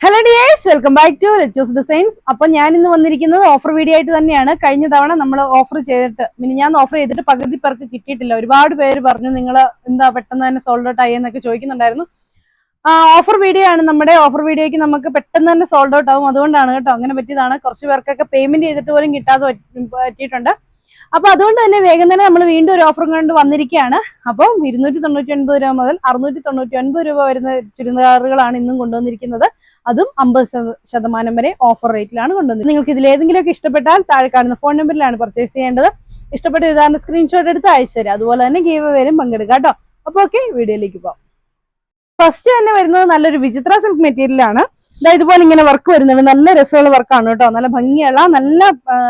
Hello dears welcome back to Lettos designs അപ്പൊ ഞാൻ ഇന്ന് വന്നിരിക്കുന്നത് ഓഫർ വീഡിയോ ആയിട്ട് തന്നെയാണ്. കഴിഞ്ഞ തവണ നമ്മൾ ഓഫർ ചെയ്തിട്ട് മിനി ഞാൻ ഓഫർ ചെയ്തിട്ട് പകുതി പേർക്ക് കിട്ടിയിട്ടില്ല. ഒരുപാട് പേര് പറഞ്ഞു നിങ്ങൾ എന്താ പെട്ടെന്ന് തന്നെ സോൾഡ് ഔട്ട് ആയി എന്നൊക്കെ ചോദിക്കുന്നുണ്ടായിരുന്നു. ഓഫർ വീഡിയോ ആണ്. നമ്മുടെ ഓഫർ വീഡിയോയ്ക്ക് നമുക്ക് പെട്ടെന്ന് തന്നെ സോൾഡ് ഔട്ട് ആവും. അതുകൊണ്ടാണ് കേട്ടോ അങ്ങനെ പറ്റിയതാണ്. കുറച്ച് പേർക്കൊക്കെ പേയ്മെന്റ് ചെയ്തിട്ട് പോലും കിട്ടാതെ പറ്റി- പറ്റിയിട്ടുണ്ട്. അപ്പൊ അതുകൊണ്ട് തന്നെ വേഗം തന്നെ നമ്മൾ വീണ്ടും ഒരു ഓഫർ കൊണ്ട് വന്നിരിക്കുകയാണ്. അപ്പം ഇരുന്നൂറ്റി തൊണ്ണൂറ്റി ഒൻപത് രൂപ മുതൽ അറുന്നൂറ്റി തൊണ്ണൂറ്റി ഒൻപത് രൂപ വരുന്ന ചുരിദാറുകളാണ് ഇന്നും കൊണ്ടുവന്നിരിക്കുന്നത്. അതും അമ്പത് ശതമാനം വരെ ഓഫർ റേറ്റിലാണ് കൊണ്ടുവന്നത്. നിങ്ങൾക്ക് ഇതിൽ ഏതെങ്കിലും ഒക്കെ ഇഷ്ടപ്പെട്ടാൽ താഴെ കാണുന്ന ഫോൺ നമ്പറിലാണ് പർച്ചേസ് ചെയ്യേണ്ടത്. ഇഷ്ടപ്പെട്ട ഇതാണ് സ്ക്രീൻഷോട്ട് എടുത്ത് അയച്ചു തരാം. അതുപോലെ തന്നെ ഗീവ് വരും പങ്കെടുക്കാം കേട്ടോ. അപ്പോൾ ഓക്കെ വീഡിയോയിലേക്ക് പോകാം. ഫസ്റ്റ് തന്നെ വരുന്നത് നല്ലൊരു വിചിത്ര സിൽക്ക് മെറ്റീരിയൽ ആണ്. ഇതുപോലെ ഇങ്ങനെ വർക്ക് വരുന്നുണ്ട്. നല്ല രസമുള്ള വർക്കാണ് കേട്ടോ. നല്ല ഭംഗിയുള്ള നല്ല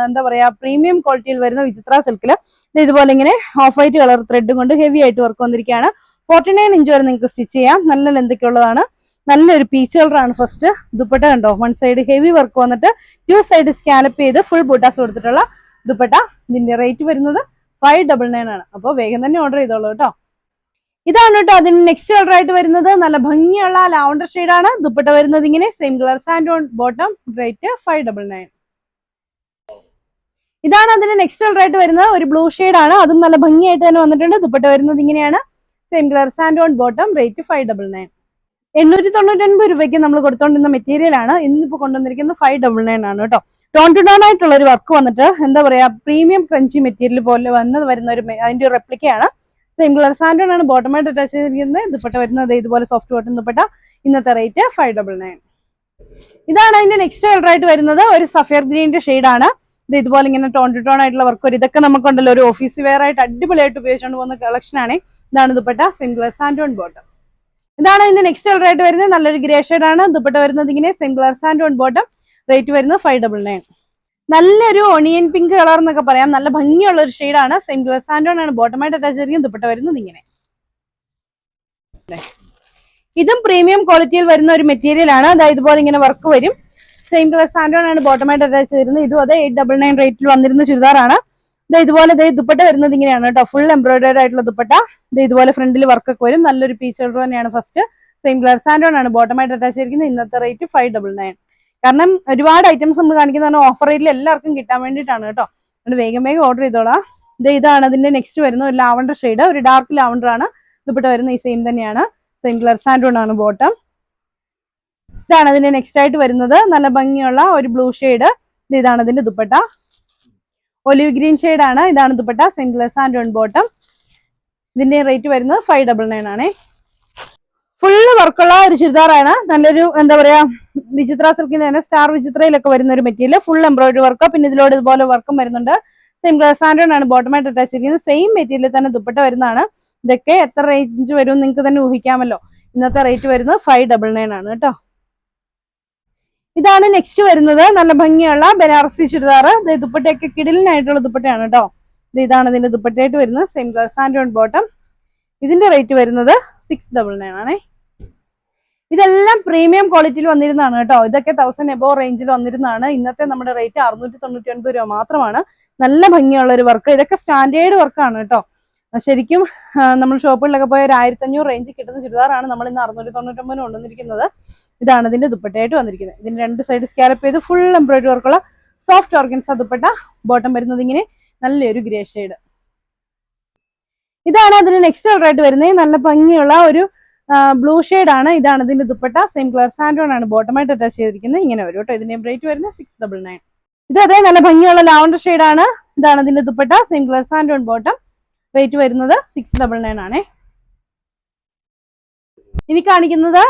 എന്താ പറയാ പ്രീമിയം ക്വാളിറ്റിയിൽ വരുന്ന വിചിത്ര സിൽക്കിൽ ഇതുപോലെ ഇങ്ങനെ ഓഫ് വൈറ്റ് കളർ ത്രെഡ് കൊണ്ട് ഹെവി ആയിട്ട് വർക്ക് വന്നിരിക്കുകയാണ്. ഫോർട്ടി നയൻ ഇഞ്ച് വരെ നിങ്ങൾക്ക് സ്റ്റിച്ച് ചെയ്യാം. നല്ല ലെന്തൊക്കെ ഉള്ളതാണ്. നല്ലൊരു പീച്ച് കളറാണ് ഫസ്റ്റ് ദുപ്പട്ട കണ്ടോ? വൺ സൈഡ് ഹെവി വർക്ക് വന്നിട്ട് ടു സൈഡ് സ്കാലപ്പ് ചെയ്ത് ഫുൾ ബുട്ടാസ് കൊടുത്തിട്ടുള്ള ദുപ്പട്ട ഇതിന്റെ റേറ്റ് വരുന്നത് ഫൈവ് ഡബിൾ നയൻ ആണ്. അപ്പോൾ വേഗം തന്നെ ഓർഡർ ചെയ്തോളൂ കേട്ടോ. ഇതാണ് കേട്ടോ അതിന് നെക്സ്റ്റ് കളർ ആയിട്ട് വരുന്നത്. നല്ല ഭംഗിയുള്ള ലാവണ്ടർ ആണ്. ദുപ്പട്ട വരുന്നത് ഇങ്ങനെ same colour santoon bottom rate five double nine ഇതാണ് അതിന്റെ നെക്സ്റ്റ് കളർ ആയിട്ട് വരുന്നത്. ഒരു ബ്ലൂ ആണ്. അതും നല്ല ഭംഗിയായിട്ട് തന്നെ വന്നിട്ടുണ്ട്. ദുപ്പട്ട വരുന്നത് ഇങ്ങനെയാണ്. Same colour santoon bottom rate five double nine എണ്ണൂറ്റി തൊണ്ണൂറ്റൊൻപത് രൂപയ്ക്ക് നമ്മൾ കൊടുത്തോണ്ടിരുന്ന മെറ്റീരിയൽ ആണ്. ഇന്നിപ്പോ കൊണ്ടുവന്നിരിക്കുന്നത് ഫൈവ് ഡബിൾ നയൻ ആണ് കേട്ടോ. ടോൺ ടു ടോൺ ആയിട്ടുള്ള ഒരു വർക്ക് വന്നിട്ട് എന്താ പറയാ പ്രീമിയം ക്രഞ്ചി മെറ്റീരിയൽ പോലെ വന്ന് വരുന്ന ഒരു അതിന്റെ ഒരു റെപ്ലിക്കയാണ് സെയിം കളർ സാൻഡോൺ ആണ് ബോട്ടമായിട്ട് അറ്റാച്ച് ചെയ്തിരിക്കുന്നത്. ദുപ്പട്ട വരുന്നത് ഇതുപോലെ സോഫ്റ്റ് ബോട്ടം ദുപ്പട്ട. ഇന്നത്തെ റേറ്റ് ഫൈവ് ഡബിൾ നയൻ ഇതാണ് അതിന്റെ നെക്സ്റ്റ് കളർ ആയിട്ട് വരുന്നത്. ഒരു സഫയർ ഗ്രീനിന്റെ ആണ്. ഇത് ഇതുപോലെ ഇങ്ങനെ ടോൺ ടു ടോൺ ആയിട്ടുള്ള വർക്ക് ഒരു ഇതൊക്കെ നമുക്കുണ്ടല്ലോ ഒരു ഓഫീസ് വെയർ ആയിട്ട് അടിപൊളിയായിട്ട് ഉപയോഗിച്ചുകൊണ്ട് പോകുന്ന കളക്ഷൻ ആണ്. ഇതാണ് dupatta same colour santoon bottom ഇതാണ് അതിന്റെ നെക്സ്റ്റ് കളർ ആയിട്ട് വരുന്നത്. നല്ലൊരു ഗ്രേ ആണ്. ദുപ്പട്ട വരുന്നത് ഇങ്ങനെ same colour santoon bottom rate വരുന്നത് ഫൈവ് ഡബിൾ നയൻ നല്ലൊരു ഒണിയൻ പിങ്ക് കളർ എന്നൊക്കെ പറയാം. നല്ല ഭംഗിയുള്ള ഒരു ഷെയ്ഡാണ് സെയിം കളർ സാൻഡോൺ ആണ്. ബോട്ടമായിട്ട് അറ്റാച്ച് ചെയ്തിരിക്കും ദുപ്പട്ട വരുന്നത് ഇങ്ങനെ. ഇതും പ്രീമിയം ക്വാളിറ്റിയിൽ വരുന്ന ഒരു മെറ്റീരിയൽ ആണ്. അതായത് ഇതുപോലെ ഇങ്ങനെ വർക്ക് വരും. സെയിം കളർ സാൻഡോൺ ആണ് ബോട്ടമായിട്ട് അറ്റാച്ച് ചെയ്തിരുന്നത്. ഇതും അതെ എയ്റ്റ് ഡബിൾ നയൻ റേറ്റിൽ വന്നിരുന്ന ചുരിദാറാണ്. ഇതുപോലെ ദേ ദുപ്പട്ട വരുന്നത് ഇങ്ങനെയാണ് കേട്ടോ. ഫുൾ എംബ്രോയിഡറി ആയിട്ടുള്ള ദുപ്പട്ട. ദേ ഇതുപോലെ ഫ്രണ്ടിൽ വർക്കൊക്കെ വരും. നല്ലൊരു പീച്ചർ തന്നെയാണ് ഫസ്റ്റ് സെയിം കളർ സാൻഡോൺ ആണ്. ബോട്ടമായിട്ട് അറ്റാച്ച് ചെയ്തിരിക്കുന്നത് ഇന്നത്തെ റേറ്റ് ഫൈവ് ഡബിൾ നയൻ കാരണം ഒരുപാട് ഐറ്റംസ് നമ്മൾ കാണിക്കുന്ന ഓഫർ റേറ്റിൽ എല്ലാവർക്കും കിട്ടാൻ വേണ്ടിയിട്ടാണ് കേട്ടോ. അതുകൊണ്ട് വേഗം വേഗം ഓർഡർ ചെയ്തോളാം. ദേ ഇതാണ് അതിന്റെ നെക്സ്റ്റ് വരുന്ന ഒരു ലാവണ്ടർ ഷെയ്ഡ് ഒരു ഡാർക്ക് ലാവണ്ടർ ആണ് ദുപ്പട്ട വരുന്ന ഈ സെയിം തന്നെയാണ്. സെയിം കളർ സാൻഡോൺ ആണ് ബോട്ടം ഇതാണ് അതിന്റെ നെക്സ്റ്റ് ആയിട്ട് വരുന്നത്. നല്ല ഭംഗിയുള്ള ഒരു ബ്ലൂ ഷെയ്ഡ് ഇതാണ് അതിന്റെ ദുപ്പട്ട. ഒലിവ് ഗ്രീൻ ആണ് ഇതാണ് ദുപ്പട്ട. Single santoon bottom. ഇതിന്റെ റേറ്റ് വരുന്നത് ഫൈവ് ഡബിൾ നയൻ ആണേ. ഫുള്ള് വർക്കുള്ള ഒരു ചുരിദാറാണ്. നല്ലൊരു എന്താ പറയാ വിചിത്ര സിൽക്കിന്റെ തന്നെ സ്റ്റാർ വിചിത്രയിലൊക്കെ വരുന്ന ഒരു മെറ്റീരിയൽ. ഫുൾ എംബ്രോയിഡറി വർക്ക് പിന്നെ ഇതിലോട് ഇതുപോലെ വർക്കും വരുന്നുണ്ട്. സെയിം ഗ്ലാസ് ആൻഡ് ആണ് ബോട്ടമായിട്ട് അറ്റാച്ച് ചെയ്തിരിക്കുന്നത് സെയിം മെറ്റീരിയൽ തന്നെ ദുപ്പട്ട വരുന്നതാണ്. ഇതൊക്കെ എത്ര റേഞ്ച് വരും നിങ്ങൾക്ക് തന്നെ ഊഹിക്കാമല്ലോ. ഇന്നത്തെ റേറ്റ് വരുന്നത് ഫൈവ് ഡബിൾ നയൻ ആണ് കേട്ടോ. ഇതാണ് നെക്സ്റ്റ് വരുന്നത്. നല്ല ഭംഗിയുള്ള ബനാറസി ചുരിദാർ. ദുപ്പട്ടയൊക്കെ കിടിലിനായിട്ടുള്ള ദുപ്പട്ടയാണ് കേട്ടോ ഇത് ഇതാണ് ഇതിന്റെ ദുപ്പട്ടയായിട്ട് വരുന്നത്. സെയിം കളർ സാൻഡോൺ ബോട്ടം ഇതിന്റെ റേറ്റ് വരുന്നത് സിക്സ് ഡബിൾ നയൻ ആണേ. ഇതെല്ലാം പ്രീമിയം ക്വാളിറ്റിയിൽ വന്നിരുന്നതാണ് കേട്ടോ ഇതൊക്കെ തൗസൻഡ് എബോ റേഞ്ചിൽ വന്നിരുന്നതാണ്. ഇന്നത്തെ നമ്മുടെ റേറ്റ് അറുന്നൂറ്റി തൊണ്ണൂറ്റി ഒൻപത് രൂപ മാത്രമാണ്. നല്ല ഭംഗിയുള്ള ഒരു വർക്ക് ഇതൊക്കെ സ്റ്റാൻഡേർഡ് വർക്കാണ് കേട്ടോ ശരിക്കും നമ്മൾ ഷോപ്പുകളിലൊക്കെ പോയ ഒരു ആയിരത്തി അഞ്ഞൂറ് റേഞ്ചിൽ കിട്ടുന്ന ചുരിദാറാണ് നമ്മൾ ഇന്ന് അറുന്നൂറ്റി തൊണ്ണൂറ്റൊമ്പതിന് കൊണ്ടുവന്നിരിക്കുന്നത്. ഇതാണ് ഇതിന്റെ ദുപ്പട്ടയായിട്ട് വന്നിരിക്കുന്നത്. ഇതിന്റെ രണ്ട് സൈഡ് സ്കാലപ്പ് ചെയ്ത് ഫുൾ എംബ്രോയിഡറി വർക്കുള്ള സോഫ്റ്റ് ഓർഗൻസ ദുപ്പട്ട. ബോട്ടം വരുന്നത് ഇങ്ങനെ നല്ലൊരു ഗ്രേ ഷെയ്ഡ് ഇതാണ് അതിന് നെക്സ്റ്റ് കളർ ആയിട്ട് വരുന്നത്. നല്ല ഭംഗിയുള്ള ഒരു ബ്ലൂ ആണ്. ഇതാണ് ഇതിന്റെ ദുപ്പട്ട. സെയിം കളർ സാൻഡോൺ ആണ്. ബോട്ടമായിട്ട് അറ്റാച്ച് ചെയ്തിരിക്കുന്നത്. ഇങ്ങനെ വരും കേട്ടോ. ഇതിന്റെ റേറ്റ് വരുന്നത് സിക്സ് ഡബിൾ നയൻ ഇത് അതേ നല്ല ഭംഗിയുള്ള ലാവണ്ടർ ആണ്. ഇതാണ് ഇതിന്റെ dupatta. Same colour santoon bottom rate വരുന്നത് സിക്സ് ഡബിൾ നയൻ ആണേ. ഇനി കാണിക്കുന്നത്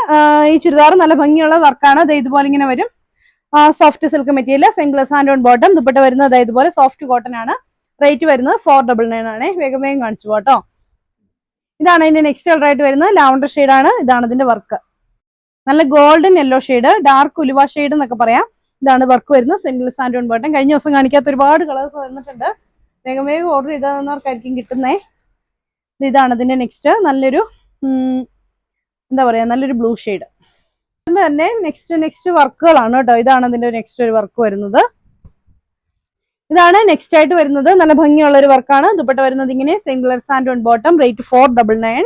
ഈ ചുരിദാർ നല്ല ഭംഗിയുള്ള വർക്കാണ് ഇത് ഇതുപോലെ ഇങ്ങനെ വരും. Soft silk material same santoon bottom dupatta വരുന്നത് ഇതുപോലെ സോഫ്റ്റ് കോട്ടൺ ആണ്. റേറ്റ് വരുന്നത് ഫോർ ഡബിൾ നയൻ ആണ്. വേഗം വേഗം കാണിച്ചു പോട്ടോ. ഇതാണ് ഇതിന്റെ നെക്സ്റ്റ് കളർ ആയിട്ട് വരുന്നത്. ലാവണ്ടർ ആണ്. ഇതാണ് ഇതിന്റെ വർക്ക് നല്ല ഗോൾഡൻ യെല്ലോ ഷെയ്ഡ് ഡാർക്ക് ഉലുവ ഷെയ്ഡ് എന്നൊക്കെ പറയാം. ഇതാണ് വർക്ക് വരുന്നത്. സിംഗിൾ ഓൺ ബോട്ടം കഴിഞ്ഞ ദിവസം കാണിക്കാത്ത ഒരുപാട് കളേഴ്സ് വന്നിട്ടുണ്ട്. വേഗം വേഗം ഓർഡർ ചെയ്തവർക്കായിരിക്കും കിട്ടുന്നേ ഇതാണ് അതിന്റെ നെക്സ്റ്റ് നല്ലൊരു എന്താ പറയാ നല്ലൊരു ബ്ലൂ ഷെയ്ഡ് തന്നെ നെക്സ്റ്റ് നെക്സ്റ്റ് വർക്കുകളാണ് കേട്ടോ. ഇതാണ് ഇതിന്റെ നെക്സ്റ്റ് ഒരു വർക്ക് വരുന്നത്. ഇതാണ് നെക്സ്റ്റ് ആയിട്ട് വരുന്നത്. നല്ല ഭംഗിയുള്ള ഒരു വർക്കാണ് ദുപ്പട്ട വരുന്നത് ഇങ്ങനെ single santoon bottom rate four double nine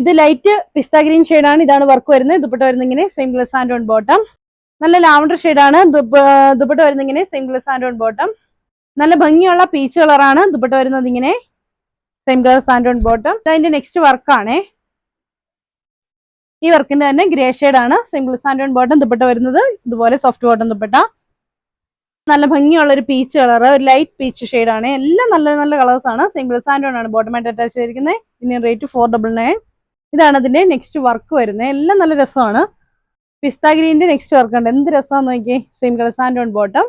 ഇത് ലൈറ്റ് പിസ്ത ഗ്രീൻ ആണ്. ഇതാണ് വർക്ക് വരുന്നത്. ദുപ്പട്ട വരുന്നത് ഇങ്ങനെ സെയിം സാൻഡ് ഓൺ ബോട്ടം നല്ല ലാവണ്ടർ ആണ്. ദുപ്പട്ട വരുന്നത് ഇങ്ങനെ സെയിം സാൻഡ് ഓൺ ബോട്ടം നല്ല ഭംഗിയുള്ള പീച്ച് കളറാണ് ദുപ്പട്ട വരുന്നത് ഇങ്ങനെ. Same colour sand on bottom അതിന്റെ നെക്സ്റ്റ് വർക്കാണേ ഈ വർക്കിന്റെ തന്നെ ഗ്രേ ആണ്. Single sand on bottom dupatta വരുന്നത്. ഇതുപോലെ സോഫ്റ്റ് ബോട്ടം ദുപ്പട്ട. നല്ല ഭംഗിയുള്ള ഒരു പീച്ച് കളർ ഒരു ലൈറ്റ് പീച്ച് ആണ്. എല്ലാം നല്ല നല്ല കളേഴ്സ് ആണ്. സിംഗിൾ സാൻഡ് ഓൺ ആണ് ബോട്ടമായിട്ട് അറ്റാച്ച് ചെയ്തിരിക്കുന്നത് ഇതിന് റേറ്റ് ഫോർ ഡബിൾ നയൻ ഇതാണ് അതിന്റെ നെക്സ്റ്റ് വർക്ക് വരുന്നത് എല്ലാം നല്ല രസമാണ്. പിസ്ത ഗ്രീനിന്റെ നെക്സ്റ്റ് വർക്ക് ഉണ്ട്. എന്ത് രസമാണെന്ന് നോക്കിയേ. Same colour sand on bottom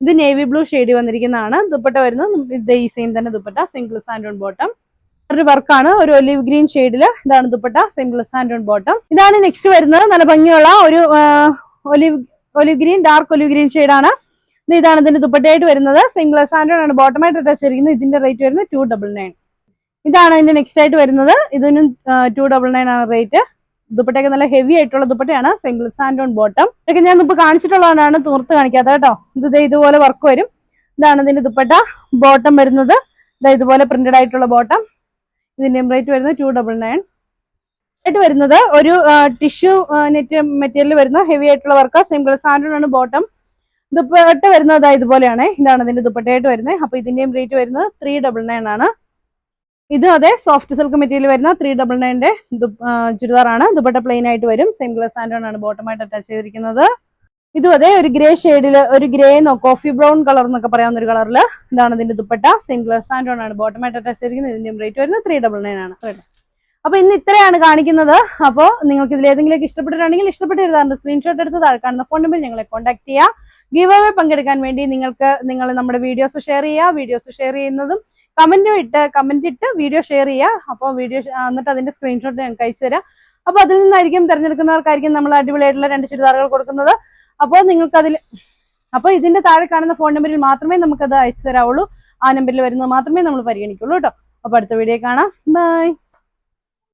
ഇത് നേവി ബ്ലൂ ഷെയ്ഡ് വന്നിരിക്കുന്നതാണ്. ദുപ്പട്ട വരുന്നത്. ഇത് ഈ സെയിം തന്നെ dupatta single sand on bottom ഒരു വർക്കാണ് ഒരു ഒലിവ് ഗ്രീൻ ഷെയ്ഡിൽ ഇതാണ് dupatta single sand on bottom ഇതാണ് നെക്സ്റ്റ് വരുന്നത്. നല്ല ഭംഗിയുള്ള ഒരു olive olive green dark olive green ഷെയ്ഡാണ് ഇതാണ് ഇതിന്റെ ദുപ്പട്ടയായിട്ട് വരുന്നത്. സിംഗിൾ സാൻഡ് ആണ് ബോട്ടമായിട്ട് അറ്റാച്ച് ചെയ്തിരിക്കുന്നത്. ഇതിന്റെ റേറ്റ് വരുന്നത് ടു ഡബിൾ നയൻ ഇതാണ് ഇതിന്റെ നെക്സ്റ്റ് ആയിട്ട് വരുന്നത്. ഇതിനും ടു ഡബിൾ നയൻ ആണ് റേറ്റ് ദുപ്പട്ടയൊക്കെ നല്ല ഹെവി ആയിട്ടുള്ള ദുപ്പട്ടയാണ്. സിംഗിൾ സാൻഡ് ഓൺ ബോട്ടം ഇതൊക്കെ ഞാൻ ഇപ്പൊ കാണിച്ചിട്ടുള്ളതാണ്. തൂർത്ത് കാണിക്കാത്ത കേട്ടോ. ഇത് ഇതുപോലെ വർക്ക് വരും. ഇതാണ് ഇതിന്റെ ദുപ്പട്ട. ബോട്ടം വരുന്നത് ദേ ഇതുപോലെ പ്രിന്റഡ് ആയിട്ടുള്ള ബോട്ടം ഇതിന്റെ റേറ്റ് വരുന്നത് ടു ഡബിൾ നയൻ ആയിട്ട് വരുന്നത് ഒരു ടിഷ്യൂ നെറ്റ് മെറ്റീരിയൽ വരുന്ന ഹെവി ആയിട്ടുള്ള വർക്ക് സിംഗിൾ സാൻഡ് ആണ് ബോട്ടം ദുപ്പട്ട വരുന്നത് ഇതുപോലെയാണ്. ഇതാണ് ഇതിന്റെ ദുപ്പട്ടയായിട്ട് വരുന്നത്. അപ്പൊ ഇതിന്റെയും റേറ്റ് വരുന്നത് ത്രീ ഡബിൾ നയൻ ആണ്. ഇത് അതെ സോഫ്റ്റ് സിൽക്ക് മെറ്റീരിയൽ വരുന്ന ത്രീ ഡബിൾ നയൻറെ ചുരിദാറാണ്. ദുപ്പട്ട പ്ലെയിൻ ആയിട്ട് വരും. സെയിം ഗ്ലാസ് ആൻഡ് ആണ് ബോട്ടമായിട്ട് അറ്റാച്ച് ചെയ്തിരിക്കുന്നത്. ഇതും അതെ ഒരു ഗ്രേ ഷെയ്ഡിൽ ഒരു ഗ്രേ എന്നോ കോഫി ബ്രൗൺ കളർ എന്നൊക്കെ പറയാവുന്ന ഒരു കളറിൽ ഇതാണ് ഇതിന്റെ ദുപ്പട്ട. സെയിം ഗ്ലാസ് ആൻഡ് ആണ് ബോട്ടമായിട്ട് അറ്റാച്ച് ചെയ്തിരിക്കുന്നത്. ഇതിന്റെ റേറ്റ് വരുന്നത് ത്രീ ഡബിൾ നയൻ ആണ്. അപ്പൊ ഇന്ന് ഇത്രയാണ് കാണിക്കുന്നത്. അപ്പോൾ നിങ്ങൾക്ക് ഇതിൽ ഏതെങ്കിലും ഇഷ്ടപ്പെട്ടിട്ടുണ്ടെങ്കിൽ ഇഷ്ടപ്പെട്ടിരുതാറുണ്ട് സ്ക്രീൻഷോട്ട് എടുത്ത് താഴെ കാണുന്ന ഫോൺ നമ്പറിൽ ഞങ്ങളെ കോൺടാക്ട് ചെയ്യുക ഗീവ് അവേ പങ്കെടുക്കാൻ വേണ്ടി നിങ്ങൾക്ക് നിങ്ങൾ നമ്മുടെ വീഡിയോസ് ഷെയർ ചെയ്യുക. വീഡിയോസ് ഷെയർ ചെയ്യുന്നതും കമന്റും ഇട്ട് കമന്റ് ഇട്ട് വീഡിയോ ഷെയർ ചെയ്യുക അപ്പോൾ വീഡിയോ എന്നിട്ട് അതിന്റെ സ്ക്രീൻഷോട്ട് ഞങ്ങൾക്ക് അയച്ചു തരാം. അപ്പോൾ അതിൽ നിന്നായിരിക്കും തിരഞ്ഞെടുക്കുന്നവർക്കായിരിക്കും നമ്മൾ അടിപൊളിയായിട്ടുള്ള രണ്ട് ചുരിദാറുകൾ കൊടുക്കുന്നത്. അപ്പോൾ നിങ്ങൾക്ക് അതിൽ അപ്പോൾ ഇതിന്റെ താഴെ കാണുന്ന ഫോൺ നമ്പറിൽ മാത്രമേ നമുക്കത് അയച്ചു തരാവുള്ളൂ. ആ നമ്പറിൽ വരുന്നത് മാത്രമേ നമ്മൾ പരിഗണിക്കുള്ളൂ കേട്ടോ. അപ്പോൾ അടുത്ത വീഡിയോ കാണാം. ബൈ